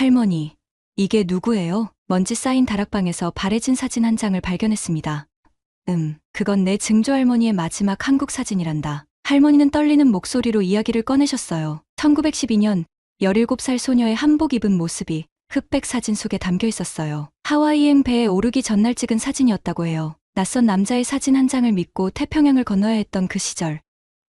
할머니, 이게 누구예요? 먼지 쌓인 다락방에서 바래진 사진 한 장을 발견했습니다. 음, 그건 내 증조할머니의 마지막 한국 사진이란다. 할머니는 떨리는 목소리로 이야기를 꺼내셨어요. 1912년 17살 소녀의 한복 입은 모습이 흑백 사진 속에 담겨 있었어요. 하와이행 배에 오르기 전날 찍은 사진이었다고 해요. 낯선 남자의 사진 한 장을 믿고 태평양을 건너야 했던 그 시절.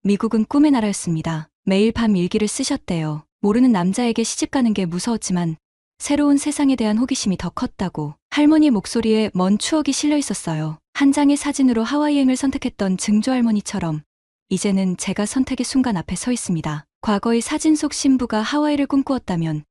미국은 꿈의 나라였습니다. 매일 밤 일기를 쓰셨대요. 모르는 남자에게 시집 가는 게 무서웠지만 새로운 세상에 대한 호기심이 더 컸다고 할머니의 목소리에 먼 추억이 실려 있었어요. 한 장의 사진으로 하와이행을 선택했던 증조할머니처럼 이제는 제가 선택의 순간 앞에 서 있습니다. 과거의 사진 속 신부가 하와이를 꿈꾸었다면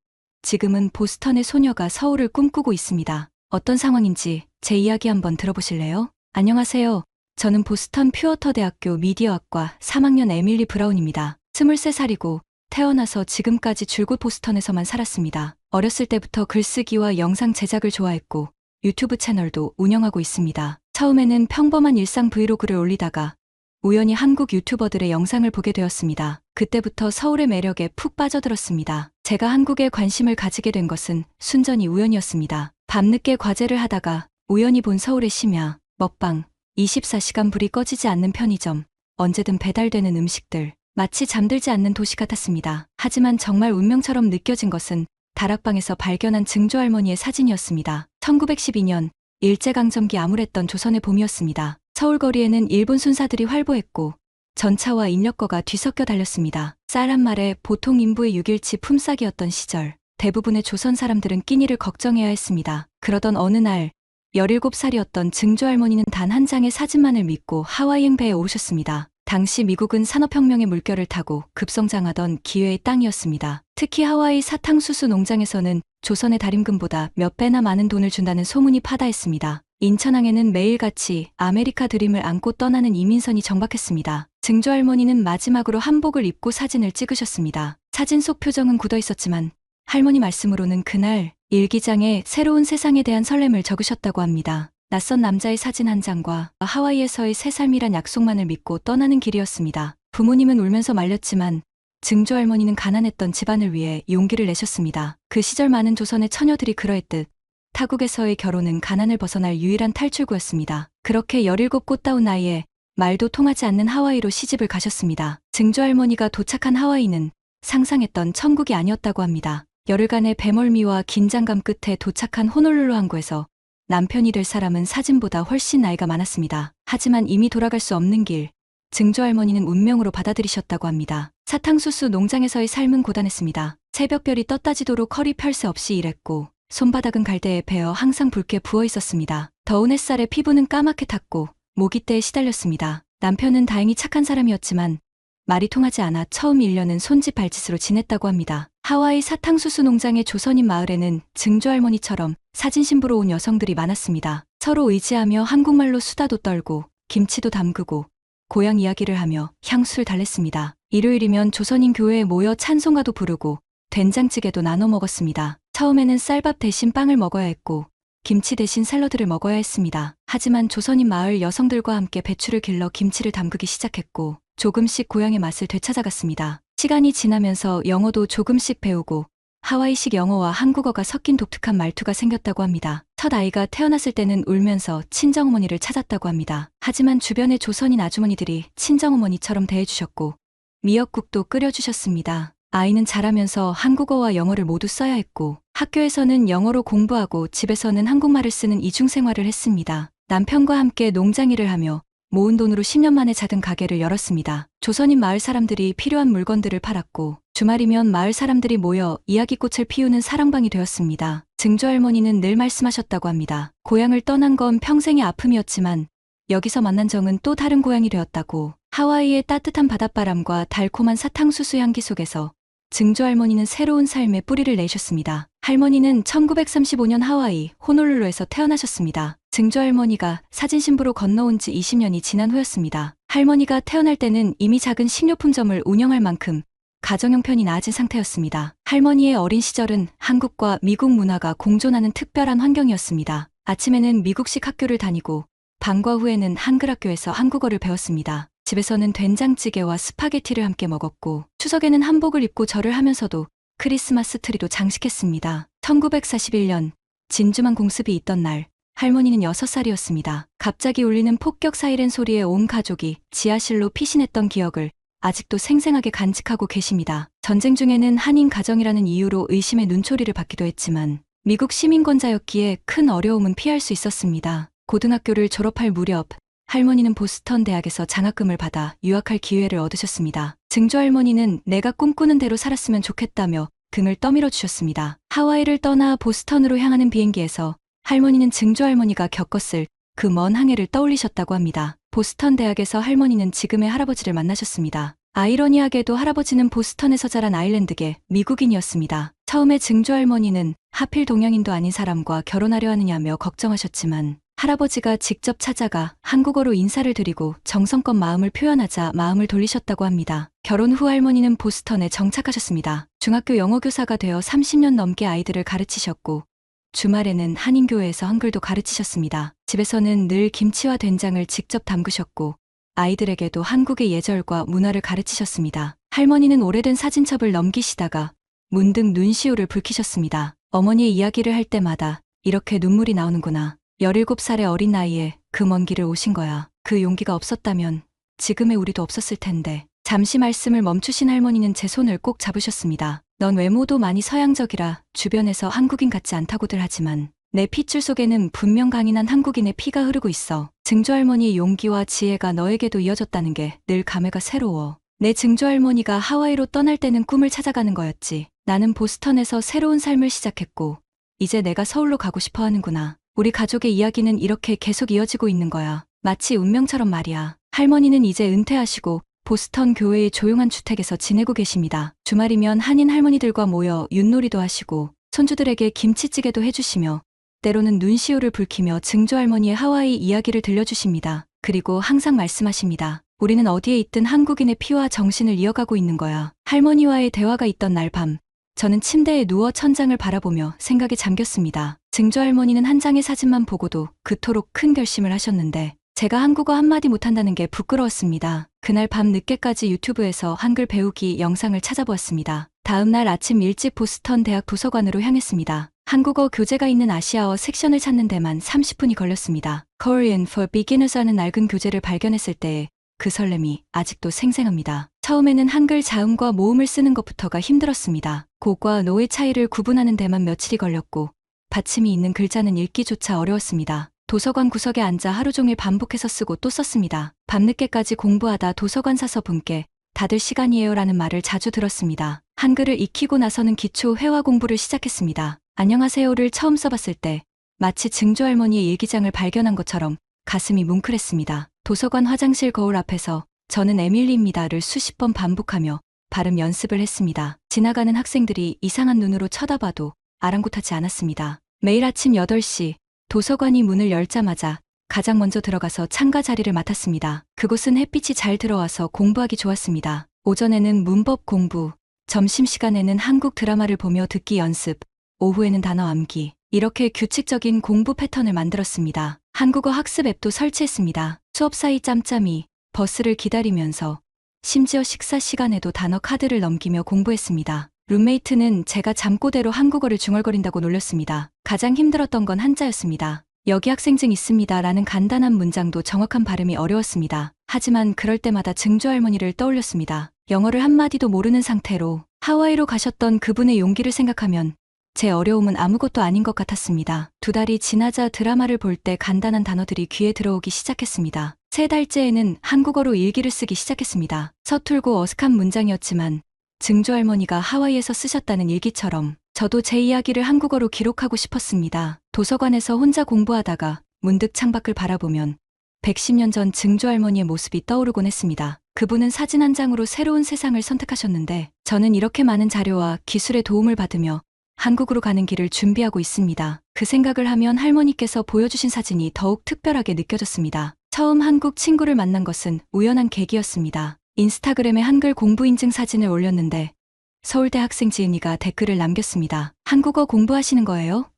지금은 보스턴의 소녀가 서울을 꿈꾸고 있습니다. 어떤 상황인지 제 이야기 한번 들어보실래요? 안녕하세요. 저는 보스턴 퓨어터 대학교 미디어학과 3학년 에밀리 브라운입니다. 23살이고 태어나서 지금까지 줄곧 보스턴에서만 살았습니다. 어렸을 때부터 글쓰기와 영상 제작을 좋아했고 유튜브 채널도 운영하고 있습니다. 처음에는 평범한 일상 브이로그를 올리다가 우연히 한국 유튜버들의 영상을 보게 되었습니다. 그때부터 서울의 매력에 푹 빠져들었습니다. 제가 한국에 관심을 가지게 된 것은 순전히 우연이었습니다. 밤늦게 과제를 하다가 우연히 본 서울의 심야, 먹방, 24시간 불이 꺼지지 않는 편의점, 언제든 배달되는 음식들, 마치 잠들지 않는 도시 같았습니다. 하지만 정말 운명처럼 느껴진 것은 다락방에서 발견한 증조할머니의 사진이었습니다. 1912년 일제강점기 암울했던 조선의 봄이었습니다. 서울거리에는 일본 순사들이 활보했고 전차와 인력거가 뒤섞여 달렸습니다. 쌀 한 말에 보통 인부의 6일치 품삯이었던 시절 대부분의 조선 사람들은 끼니를 걱정해야 했습니다. 그러던 어느 날 17살이었던 증조할머니는 단 한 장의 사진만을 믿고 하와이행 배에 오르셨습니다. 당시 미국은 산업혁명의 물결을 타고 급성장하던 기회의 땅이었습니다. 특히 하와이 사탕수수 농장에서는 조선의 다림금보다 몇 배나 많은 돈을 준다는 소문이 파다했습니다. 인천항에는 매일같이 아메리카 드림을 안고 떠나는 이민선이 정박했습니다. 증조할머니는 마지막으로 한복을 입고 사진을 찍으셨습니다. 사진 속 표정은 굳어 있었지만 할머니 말씀으로는 그날 일기장에 새로운 세상에 대한 설렘을 적으셨다고 합니다. 낯선 남자의 사진 한 장과 하와이에서의 새 삶이란 약속만을 믿고 떠나는 길이었습니다. 부모님은 울면서 말렸지만 증조 할머니는 가난했던 집안을 위해 용기를 내셨습니다. 그 시절 많은 조선의 처녀들이 그러했듯 타국에서의 결혼은 가난을 벗어날 유일한 탈출구였습니다. 그렇게 17 꽃다운 나이에 말도 통하지 않는 하와이로 시집을 가셨습니다. 증조 할머니가 도착한 하와이는 상상했던 천국이 아니었다고 합니다. 열흘간의 배멀미와 긴장감 끝에 도착한 호놀룰루 항구에서 남편이 될 사람은 사진보다 훨씬 나이가 많았습니다. 하지만 이미 돌아갈 수 없는 길, 증조 할머니는 운명으로 받아들이셨다고 합니다. 사탕수수 농장에서의 삶은 고단했습니다. 새벽별이 떴다지도록 허리 펼새 없이 일했고 손바닥은 갈대에 베어 항상 붉게 부어 있었습니다. 더운 햇살에 피부는 까맣게 탔고 모기때에 시달렸습니다. 남편은 다행히 착한 사람이었지만 말이 통하지 않아 처음 1년은 손짓 발짓으로 지냈다고 합니다. 하와이 사탕수수 농장의 조선인 마을에는 증조할머니처럼 사진 신부로 온 여성들이 많았습니다. 서로 의지하며 한국말로 수다도 떨고 김치도 담그고 고향 이야기를 하며 향수를 달랬습니다. 일요일이면 조선인 교회에 모여 찬송가도 부르고 된장찌개도 나눠 먹었습니다. 처음에는 쌀밥 대신 빵을 먹어야 했고 김치 대신 샐러드를 먹어야 했습니다. 하지만 조선인 마을 여성들과 함께 배추를 길러 김치를 담그기 시작했고 조금씩 고향의 맛을 되찾아갔습니다. 시간이 지나면서 영어도 조금씩 배우고 하와이식 영어와 한국어가 섞인 독특한 말투가 생겼다고 합니다. 첫 아이가 태어났을 때는 울면서 친정어머니를 찾았다고 합니다. 하지만 주변의 조선인 아주머니들이 친정어머니처럼 대해주셨고 미역국도 끓여주셨습니다. 아이는 자라면서 한국어와 영어를 모두 써야 했고 학교에서는 영어로 공부하고 집에서는 한국말을 쓰는 이중생활을 했습니다. 남편과 함께 농장 일을 하며 모은 돈으로 10년 만에 작은 가게를 열었습니다. 조선인 마을 사람들이 필요한 물건들을 팔았고 주말이면 마을 사람들이 모여 이야기꽃을 피우는 사랑방이 되었습니다. 증조 할머니는 늘 말씀하셨다고 합니다. 고향을 떠난 건 평생의 아픔이었지만 여기서 만난 정은 또 다른 고향이 되었다고 하와이의 따뜻한 바닷바람과 달콤한 사탕수수 향기 속에서 증조 할머니는 새로운 삶에 뿌리를 내셨습니다. 할머니는 1935년 하와이 호놀룰루에서 태어나셨습니다. 증조 할머니가 사진 신부로 건너온 지 20년이 지난 후였습니다. 할머니가 태어날 때는 이미 작은 식료품점을 운영할 만큼 가정 형편이 나아진 상태였습니다. 할머니의 어린 시절은 한국과 미국 문화가 공존하는 특별한 환경이었습니다. 아침에는 미국식 학교를 다니고 방과 후에는 한글 학교에서 한국어를 배웠습니다. 집에서는 된장찌개와 스파게티를 함께 먹었고 추석에는 한복을 입고 절을 하면서도 크리스마스 트리도 장식했습니다. 1941년 진주만 공습이 있던 날 할머니는 6살이었습니다. 갑자기 울리는 폭격 사이렌 소리에 온 가족이 지하실로 피신했던 기억을 아직도 생생하게 간직하고 계십니다. 전쟁 중에는 한인 가정이라는 이유로 의심의 눈초리를 받기도 했지만 미국 시민권자였기에 큰 어려움은 피할 수 있었습니다. 고등학교를 졸업할 무렵 할머니는 보스턴 대학에서 장학금을 받아 유학할 기회를 얻으셨습니다. 증조 할머니는 내가 꿈꾸는 대로 살았으면 좋겠다며 등을 떠밀어 주셨습니다. 하와이를 떠나 보스턴으로 향하는 비행기에서 할머니는 증조 할머니가 겪었을 그 먼 항해를 떠올리셨다고 합니다. 보스턴 대학에서 할머니는 지금의 할아버지를 만나셨습니다. 아이러니하게도 할아버지는 보스턴에서 자란 아일랜드계 미국인이었습니다. 처음에 증조 할머니는 하필 동양인도 아닌 사람과 결혼하려 하느냐며 걱정하셨지만 할아버지가 직접 찾아가 한국어로 인사를 드리고 정성껏 마음을 표현하자 마음을 돌리셨다고 합니다. 결혼 후 할머니는 보스턴에 정착하셨습니다. 중학교 영어교사가 되어 30년 넘게 아이들을 가르치셨고 주말에는 한인교회에서 한글도 가르치셨습니다. 집에서는 늘 김치와 된장을 직접 담그셨고 아이들에게도 한국의 예절과 문화를 가르치셨습니다. 할머니는 오래된 사진첩을 넘기시다가 문득 눈시울을 붉히셨습니다. 어머니의 이야기를 할 때마다 이렇게 눈물이 나오는구나. 17살의 어린 나이에 그 먼 길을 오신 거야. 그 용기가 없었다면 지금의 우리도 없었을 텐데. 잠시 말씀을 멈추신 할머니는 제 손을 꼭 잡으셨습니다. 넌 외모도 많이 서양적이라 주변에서 한국인 같지 않다고들 하지만 내 핏줄 속에는 분명 강인한 한국인의 피가 흐르고 있어. 증조 할머니의 용기와 지혜가 너에게도 이어졌다는 게 늘 감회가 새로워. 내 증조 할머니가 하와이로 떠날 때는 꿈을 찾아가는 거였지. 나는 보스턴에서 새로운 삶을 시작했고 이제 내가 서울로 가고 싶어 하는구나. 우리 가족의 이야기는 이렇게 계속 이어지고 있는 거야. 마치 운명처럼 말이야. 할머니는 이제 은퇴하시고 보스턴 교회의 조용한 주택에서 지내고 계십니다. 주말이면 한인 할머니들과 모여 윷놀이도 하시고 손주들에게 김치찌개도 해주시며 때로는 눈시울을 붉히며 증조 할머니의 하와이 이야기를 들려주십니다. 그리고 항상 말씀하십니다. 우리는 어디에 있든 한국인의 피와 정신을 이어가고 있는 거야. 할머니와의 대화가 있던 날 밤, 저는 침대에 누워 천장을 바라보며 생각에 잠겼습니다. 증조 할머니는 한 장의 사진만 보고도 그토록 큰 결심을 하셨는데 제가 한국어 한마디 못한다는 게 부끄러웠습니다. 그날 밤 늦게까지 유튜브에서 한글 배우기 영상을 찾아보았습니다. 다음 날 아침 일찍 보스턴 대학 도서관으로 향했습니다. 한국어 교재가 있는 아시아어 섹션을 찾는 데만 30분이 걸렸습니다. Korean for Beginners라는 낡은 교재를 발견했을 때의 그 설렘이 아직도 생생합니다. 처음에는 한글 자음과 모음을 쓰는 것부터가 힘들었습니다. 고과 노의 차이를 구분하는 데만 며칠이 걸렸고 받침이 있는 글자는 읽기조차 어려웠습니다. 도서관 구석에 앉아 하루 종일 반복해서 쓰고 또 썼습니다. 밤늦게까지 공부하다 도서관 사서 분께 다들 시간이에요 라는 말을 자주 들었습니다. 한글을 익히고 나서는 기초 회화 공부를 시작했습니다. 안녕하세요를 처음 써봤을 때 마치 증조 할머니의 일기장을 발견한 것처럼 가슴이 뭉클했습니다. 도서관 화장실 거울 앞에서 저는 에밀리입니다를 수십 번 반복하며 발음 연습을 했습니다. 지나가는 학생들이 이상한 눈으로 쳐다봐도 아랑곳하지 않았습니다. 매일 아침 8시 도서관이 문을 열자마자 가장 먼저 들어가서 창가 자리를 맡았습니다. 그곳은 햇빛이 잘 들어와서 공부하기 좋았습니다. 오전에는 문법 공부, 점심시간에는 한국 드라마를 보며 듣기 연습, 오후에는 단어 암기. 이렇게 규칙적인 공부 패턴을 만들었습니다. 한국어 학습 앱도 설치했습니다. 수업 사이 짬짬이 버스를 기다리면서 심지어 식사 시간에도 단어 카드를 넘기며 공부했습니다. 룸메이트는 제가 잠꼬대로 한국어를 중얼거린다고 놀렸습니다. 가장 힘들었던 건 한자였습니다. 여기 학생증 있습니다. 라는 간단한 문장도 정확한 발음이 어려웠습니다. 하지만 그럴 때마다 증조 할머니를 떠올렸습니다. 영어를 한마디도 모르는 상태로 하와이로 가셨던 그분의 용기를 생각하면 제 어려움은 아무것도 아닌 것 같았습니다. 두 달이 지나자 드라마를 볼 때 간단한 단어들이 귀에 들어오기 시작했습니다. 세 달째에는 한국어로 일기를 쓰기 시작했습니다. 서툴고 어색한 문장이었지만 증조 할머니가 하와이에서 쓰셨다는 일기처럼 저도 제 이야기를 한국어로 기록하고 싶었습니다. 도서관에서 혼자 공부하다가 문득 창밖을 바라보면 110년 전 증조 할머니의 모습이 떠오르곤 했습니다. 그분은 사진 한 장으로 새로운 세상을 선택하셨는데 저는 이렇게 많은 자료와 기술의 도움을 받으며 한국으로 가는 길을 준비하고 있습니다. 그 생각을 하면 할머니께서 보여주신 사진이 더욱 특별하게 느껴졌습니다. 처음 한국 친구를 만난 것은 우연한 계기였습니다. 인스타그램에 한글 공부 인증 사진을 올렸는데 서울대 학생 지은이가 댓글을 남겼습니다. 한국어 공부하시는 거예요?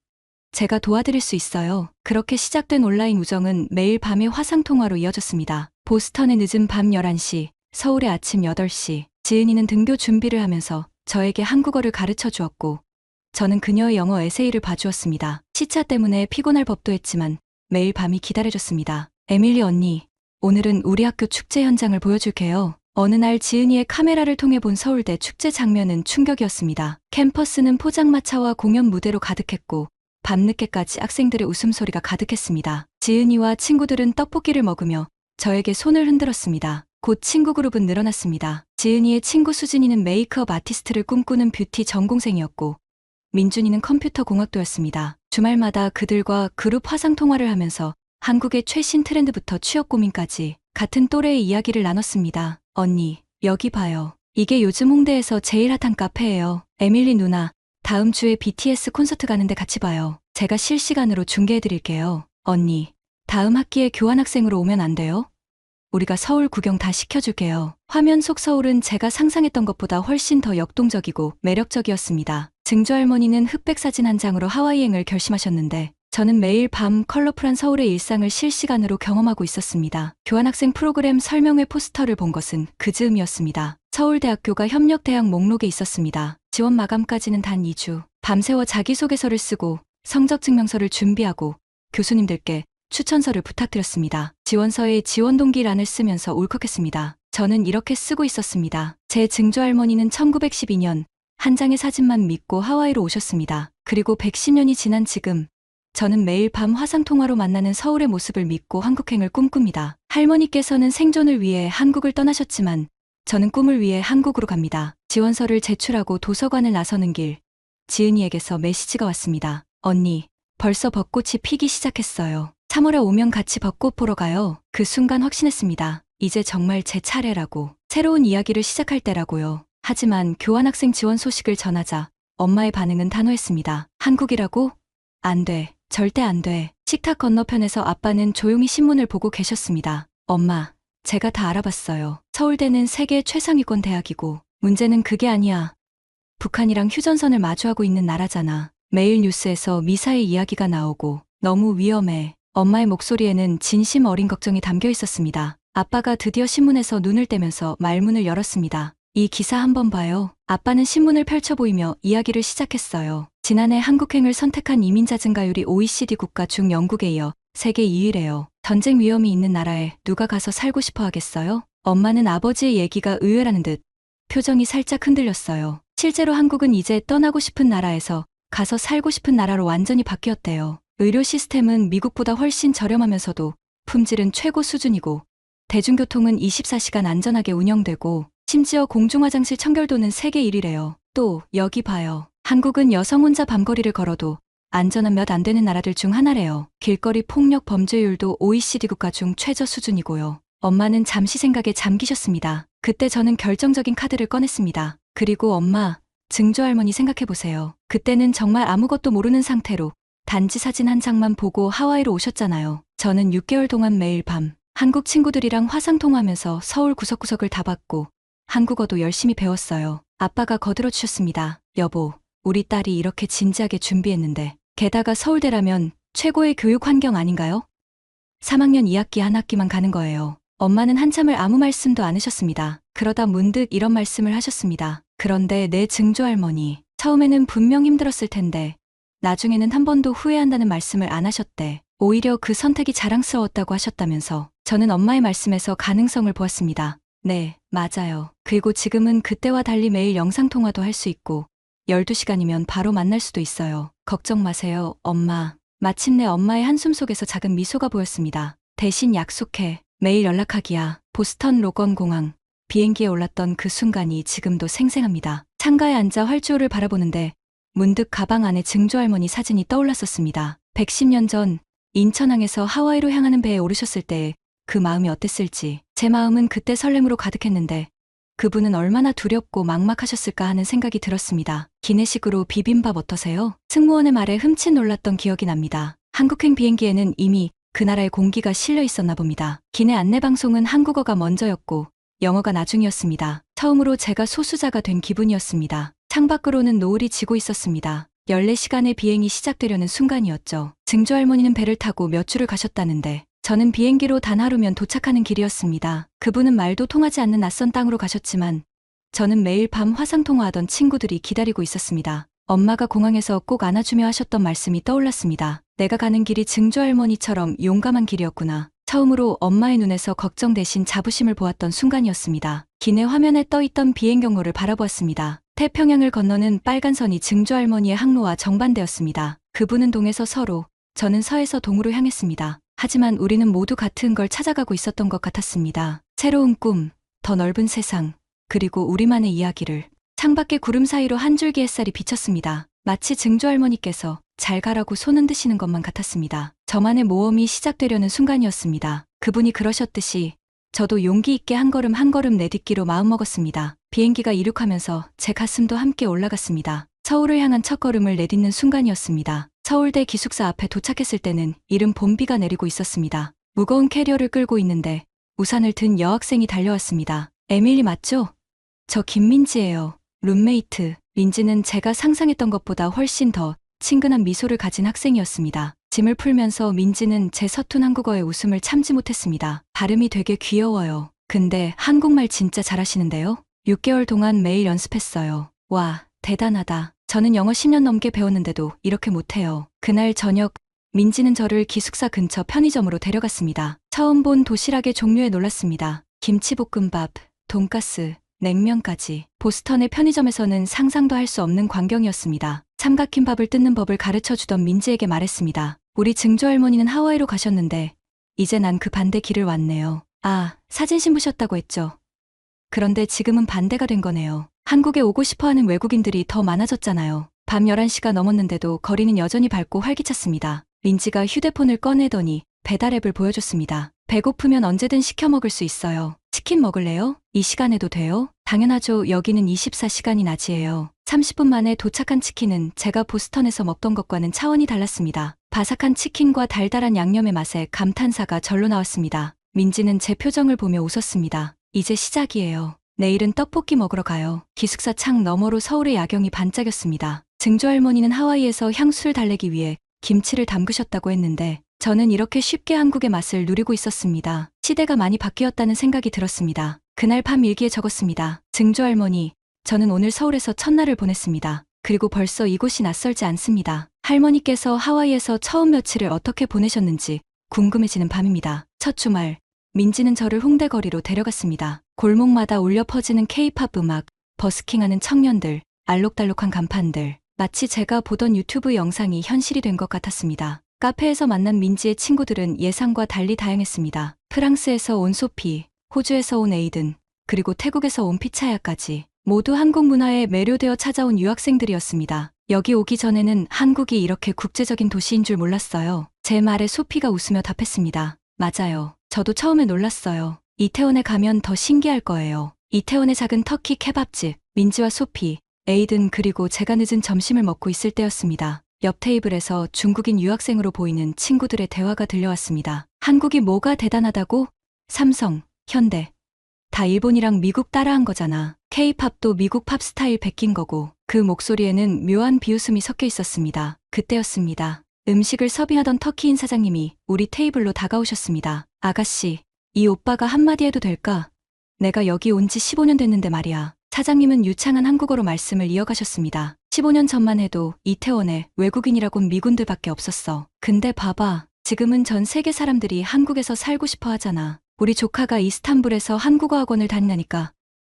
제가 도와드릴 수 있어요. 그렇게 시작된 온라인 우정은 매일 밤의 화상통화로 이어졌습니다. 보스턴의 늦은 밤 11시, 서울의 아침 8시, 지은이는 등교 준비를 하면서 저에게 한국어를 가르쳐 주었고, 저는 그녀의 영어 에세이를 봐주었습니다. 시차 때문에 피곤할 법도 했지만 매일 밤이 기다려졌습니다. 에밀리 언니, 오늘은 우리 학교 축제 현장을 보여줄게요. 어느 날 지은이의 카메라를 통해 본 서울대 축제 장면은 충격이었습니다. 캠퍼스는 포장마차와 공연 무대로 가득했고 밤늦게까지 학생들의 웃음소리가 가득했습니다. 지은이와 친구들은 떡볶이를 먹으며 저에게 손을 흔들었습니다. 곧 친구 그룹은 늘어났습니다. 지은이의 친구 수진이는 메이크업 아티스트를 꿈꾸는 뷰티 전공생이었고 민준이는 컴퓨터 공학도였습니다. 주말마다 그들과 그룹 화상 통화를 하면서 한국의 최신 트렌드부터 취업 고민까지 같은 또래의 이야기를 나눴습니다. 언니, 여기 봐요. 이게 요즘 홍대에서 제일 핫한 카페예요. 에밀리 누나, 다음 주에 BTS 콘서트 가는데 같이 봐요. 제가 실시간으로 중계해드릴게요. 언니, 다음 학기에 교환학생으로 오면 안 돼요? 우리가 서울 구경 다 시켜줄게요. 화면 속 서울은 제가 상상했던 것보다 훨씬 더 역동적이고 매력적이었습니다. 증조 할머니는 흑백 사진 한 장으로 하와이행을 결심하셨는데 저는 매일 밤 컬러풀한 서울의 일상을 실시간으로 경험하고 있었습니다. 교환학생 프로그램 설명회 포스터를 본 것은 그 즈음이었습니다. 서울대학교가 협력대학 목록에 있었습니다. 지원 마감까지는 단 2주. 밤새워 자기소개서를 쓰고 성적증명서를 준비하고 교수님들께 추천서를 부탁드렸습니다. 지원서에 지원 동기란을 쓰면서 울컥했습니다. 저는 이렇게 쓰고 있었습니다. 제 증조할머니는 1912년 한 장의 사진만 믿고 하와이로 오셨습니다. 그리고 110년이 지난 지금 저는 매일 밤 화상통화로 만나는 서울의 모습을 믿고 한국행을 꿈꿉니다. 할머니께서는 생존을 위해 한국을 떠나셨지만 저는 꿈을 위해 한국으로 갑니다. 지원서를 제출하고 도서관을 나서는 길 지은이에게서 메시지가 왔습니다. 언니, 벌써 벚꽃이 피기 시작했어요. 3월에 오면 같이 벚꽃 보러 가요. 그 순간 확신했습니다. 이제 정말 제 차례라고. 새로운 이야기를 시작할 때라고요. 하지만 교환학생 지원 소식을 전하자 엄마의 반응은 단호했습니다. 한국이라고? 안 돼. 절대 안 돼. 식탁 건너편에서 아빠는 조용히 신문을 보고 계셨습니다. 엄마, 제가 다 알아봤어요. 서울대는 세계 최상위권 대학이고, 문제는 그게 아니야. 북한이랑 휴전선을 마주하고 있는 나라잖아. 매일 뉴스에서 미사일 이야기가 나오고, 너무 위험해. 엄마의 목소리에는 진심 어린 걱정이 담겨 있었습니다. 아빠가 드디어 신문에서 눈을 떼면서 말문을 열었습니다. 이 기사 한번 봐요. 아빠는 신문을 펼쳐 보이며 이야기를 시작했어요. 지난해 한국행을 선택한 이민자 증가율이 OECD 국가 중 영국에 이어 세계 2위래요. 전쟁 위험이 있는 나라에 누가 가서 살고 싶어 하겠어요? 엄마는 아버지의 얘기가 의외라는 듯 표정이 살짝 흔들렸어요. 실제로 한국은 이제 떠나고 싶은 나라에서 가서 살고 싶은 나라로 완전히 바뀌었대요. 의료 시스템은 미국보다 훨씬 저렴하면서도 품질은 최고 수준이고 대중교통은 24시간 안전하게 운영되고 심지어 공중화장실 청결도는 세계 1위래요. 또 여기 봐요. 한국은 여성 혼자 밤거리를 걸어도 안전한 몇 안 되는 나라들 중 하나래요. 길거리 폭력 범죄율도 OECD 국가 중 최저 수준이고요. 엄마는 잠시 생각에 잠기셨습니다. 그때 저는 결정적인 카드를 꺼냈습니다. 그리고 엄마, 증조할머니 생각해보세요. 그때는 정말 아무것도 모르는 상태로 단지 사진 한 장만 보고 하와이로 오셨잖아요. 저는 6개월 동안 매일 밤 한국 친구들이랑 화상통화하면서 서울 구석구석을 다 봤고 한국어도 열심히 배웠어요. 아빠가 거들어 주셨습니다. 여보, 우리 딸이 이렇게 진지하게 준비했는데 게다가 서울대라면 최고의 교육 환경 아닌가요? 3학년 2학기 한 학기만 가는 거예요. 엄마는 한참을 아무 말씀도 않으셨습니다. 그러다 문득 이런 말씀을 하셨습니다. 그런데 내 증조할머니, 처음에는 분명 힘들었을 텐데 나중에는 한 번도 후회한다는 말씀을 안 하셨대. 오히려 그 선택이 자랑스러웠다고 하셨다면서 저는 엄마의 말씀에서 가능성을 보았습니다. 네, 맞아요. 그리고 지금은 그때와 달리 매일 영상통화도 할 수 있고 12시간이면 바로 만날 수도 있어요. 걱정 마세요, 엄마. 마침내 엄마의 한숨 속에서 작은 미소가 보였습니다. 대신 약속해. 매일 연락하기야. 보스턴 로건 공항. 비행기에 올랐던 그 순간이 지금도 생생합니다. 창가에 앉아 활주로를 바라보는데 문득 가방 안에 증조할머니 사진이 떠올랐었습니다. 110년 전 인천항에서 하와이로 향하는 배에 오르셨을 때 그 마음이 어땠을지 제 마음은 그때 설렘으로 가득했는데 그분은 얼마나 두렵고 막막하셨을까 하는 생각이 들었습니다. 기내식으로 비빔밥 어떠세요? 승무원의 말에 흠칫 놀랐던 기억이 납니다. 한국행 비행기에는 이미 그 나라의 공기가 실려 있었나 봅니다. 기내 안내방송은 한국어가 먼저였고 영어가 나중이었습니다. 처음으로 제가 소수자가 된 기분이었습니다. 창밖으로는 노을이 지고 있었습니다. 14시간의 비행이 시작되려는 순간이었죠. 증조 할머니는 배를 타고 몇 주를 가셨다는데 저는 비행기로 단 하루면 도착하는 길이었습니다. 그분은 말도 통하지 않는 낯선 땅으로 가셨지만 저는 매일 밤 화상통화하던 친구들이 기다리고 있었습니다. 엄마가 공항에서 꼭 안아주며 하셨던 말씀이 떠올랐습니다. 내가 가는 길이 증조할머니처럼 용감한 길이었구나. 처음으로 엄마의 눈에서 걱정 대신 자부심을 보았던 순간이었습니다. 기내 화면에 떠있던 비행 경로를 바라보았습니다. 태평양을 건너는 빨간 선이 증조할머니의 항로와 정반대였습니다. 그분은 동에서 서로, 저는 서에서 동으로 향했습니다. 하지만 우리는 모두 같은 걸 찾아가고 있었던 것 같았습니다. 새로운 꿈, 더 넓은 세상, 그리고 우리만의 이야기를. 창밖에 구름 사이로 한 줄기 햇살이 비쳤습니다. 마치 증조할머니께서 잘 가라고 손 흔드시는 것만 같았습니다. 저만의 모험이 시작되려는 순간이었습니다. 그분이 그러셨듯이 저도 용기 있게 한 걸음 한 걸음 내딛기로 마음먹었습니다. 비행기가 이륙하면서 제 가슴도 함께 올라갔습니다. 서울을 향한 첫걸음을 내딛는 순간이었습니다. 서울대 기숙사 앞에 도착했을 때는 이른 봄비가 내리고 있었습니다. 무거운 캐리어를 끌고 있는데 우산을 든 여학생이 달려왔습니다. 에밀리 맞죠? 저 김민지예요. 룸메이트. 민지는 제가 상상했던 것보다 훨씬 더 친근한 미소를 가진 학생이었습니다. 짐을 풀면서 민지는 제 서툰 한국어에 웃음을 참지 못했습니다. 발음이 되게 귀여워요. 근데 한국말 진짜 잘하시는데요? 6개월 동안 매일 연습했어요. 와, 대단하다. 저는 영어 10년 넘게 배웠는데도 이렇게 못해요. 그날 저녁, 민지는 저를 기숙사 근처 편의점으로 데려갔습니다. 처음 본 도시락의 종류에 놀랐습니다. 김치볶음밥, 돈가스, 냉면까지. 보스턴의 편의점에서는 상상도 할 수 없는 광경이었습니다. 삼각김밥을 뜯는 법을 가르쳐 주던 민지에게 말했습니다. 우리 증조할머니는 하와이로 가셨는데, 이제 난 그 반대 길을 왔네요. 아, 사진 신부셨다고 했죠. 그런데 지금은 반대가 된 거네요. 한국에 오고 싶어 하는 외국인들이 더 많아졌잖아요. 밤 11시가 넘었는데도 거리는 여전히 밝고 활기찼습니다. 민지가 휴대폰을 꺼내더니 배달 앱을 보여줬습니다. 배고프면 언제든 시켜 먹을 수 있어요. 치킨 먹을래요? 이 시간에도 돼요? 당연하죠. 여기는 24시간이 낮이에요. 30분 만에 도착한 치킨은 제가 보스턴에서 먹던 것과는 차원이 달랐습니다. 바삭한 치킨과 달달한 양념의 맛에 감탄사가 절로 나왔습니다. 민지는 제 표정을 보며 웃었습니다. 이제 시작이에요. 내일은 떡볶이 먹으러 가요. 기숙사 창 너머로 서울의 야경이 반짝였습니다. 증조할머니는 하와이에서 향수를 달래기 위해 김치를 담그셨다고 했는데 저는 이렇게 쉽게 한국의 맛을 누리고 있었습니다. 시대가 많이 바뀌었다는 생각이 들었습니다. 그날 밤 일기에 적었습니다. 증조할머니, 저는 오늘 서울에서 첫날을 보냈습니다. 그리고 벌써 이곳이 낯설지 않습니다. 할머니께서 하와이에서 처음 며칠을 어떻게 보내셨는지 궁금해지는 밤입니다. 첫 주말, 민지는 저를 홍대 거리로 데려갔습니다. 골목마다 울려 퍼지는 케이팝 음악, 버스킹하는 청년들, 알록달록한 간판들, 마치 제가 보던 유튜브 영상이 현실이 된 것 같았습니다. 카페에서 만난 민지의 친구들은 예상과 달리 다양했습니다. 프랑스에서 온 소피, 호주에서 온 에이든, 그리고 태국에서 온 피차야까지 모두 한국 문화에 매료되어 찾아온 유학생들이었습니다. 여기 오기 전에는 한국이 이렇게 국제적인 도시인 줄 몰랐어요. 제 말에 소피가 웃으며 답했습니다. 맞아요. 저도 처음에 놀랐어요. 이태원에 가면 더 신기할 거예요. 이태원의 작은 터키 케밥집, 민지와 소피, 에이든 그리고 제가 늦은 점심을 먹고 있을 때였습니다. 옆 테이블에서 중국인 유학생으로 보이는 친구들의 대화가 들려왔습니다. 한국이 뭐가 대단하다고? 삼성, 현대. 다 일본이랑 미국 따라한 거잖아. K-팝도 미국 팝 스타일 베낀 거고 그 목소리에는 묘한 비웃음이 섞여 있었습니다. 그때였습니다. 음식을 서빙하던 터키인 사장님이 우리 테이블로 다가오셨습니다. 아가씨, 이 오빠가 한마디 해도 될까? 내가 여기 온 지 15년 됐는데 말이야. 사장님은 유창한 한국어로 말씀을 이어가셨습니다. 15년 전만 해도 이태원에 외국인이라곤 미군들밖에 없었어. 근데 봐봐. 지금은 전 세계 사람들이 한국에서 살고 싶어 하잖아. 우리 조카가 이스탄불에서 한국어 학원을 다니니까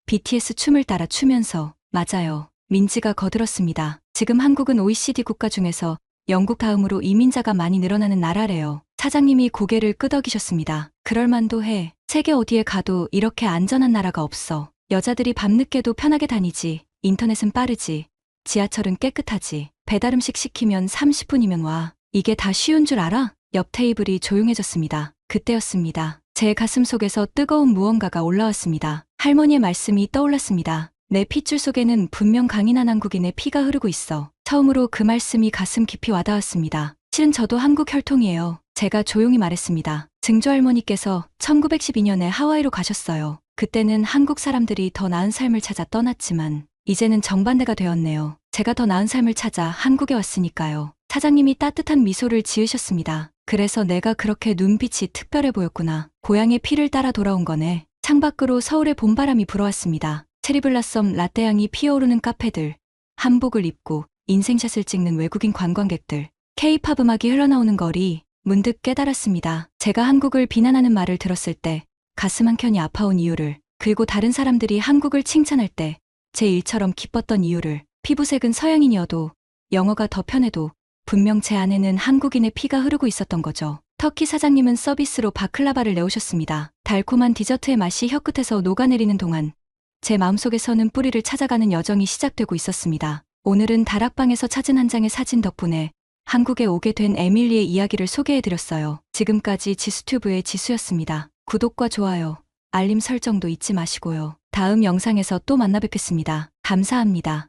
BTS 춤을 따라 추면서 맞아요. 민지가 거들었습니다. 지금 한국은 OECD 국가 중에서 영국 다음으로 이민자가 많이 늘어나는 나라래요. 사장님이 고개를 끄덕이셨습니다. 그럴만도 해. 세계 어디에 가도 이렇게 안전한 나라가 없어. 여자들이 밤늦게도 편하게 다니지. 인터넷은 빠르지. 지하철은 깨끗하지. 배달음식 시키면 30분이면 와. 이게 다 쉬운 줄 알아? 옆 테이블이 조용해졌습니다. 그때였습니다. 제 가슴 속에서 뜨거운 무언가가 올라왔습니다. 할머니의 말씀이 떠올랐습니다. 내 핏줄 속에는 분명 강인한 한국인의 피가 흐르고 있어. 처음으로 그 말씀이 가슴 깊이 와닿았습니다. 실은 저도 한국 혈통이에요. 제가 조용히 말했습니다. 증조 할머니께서 1912년에 하와이로 가셨어요. 그때는 한국 사람들이 더 나은 삶을 찾아 떠났지만 이제는 정반대가 되었네요. 제가 더 나은 삶을 찾아 한국에 왔으니까요. 사장님이 따뜻한 미소를 지으셨습니다. 그래서 내가 그렇게 눈빛이 특별해 보였구나. 고향의 피를 따라 돌아온 거네. 창밖으로 서울의 봄바람이 불어왔습니다. 체리블라썸 라떼향이 피어오르는 카페들. 한복을 입고 인생샷을 찍는 외국인 관광객들, K-팝 음악이 흘러나오는 거리, 문득 깨달았습니다. 제가 한국을 비난하는 말을 들었을 때 가슴 한켠이 아파온 이유를, 그리고 다른 사람들이 한국을 칭찬할 때 제 일처럼 기뻤던 이유를, 피부색은 서양인이어도 영어가 더 편해도 분명 제 안에는 한국인의 피가 흐르고 있었던 거죠. 터키 사장님은 서비스로 바클라바를 내오셨습니다. 달콤한 디저트의 맛이 혀끝에서 녹아내리는 동안 제 마음속에서는 뿌리를 찾아가는 여정이 시작되고 있었습니다. 오늘은 다락방에서 찾은 한 장의 사진 덕분에 한국에 오게 된 에밀리의 이야기를 소개해드렸어요. 지금까지 지수튜브의 지수였습니다. 구독과 좋아요, 알림 설정도 잊지 마시고요. 다음 영상에서 또 만나 뵙겠습니다. 감사합니다.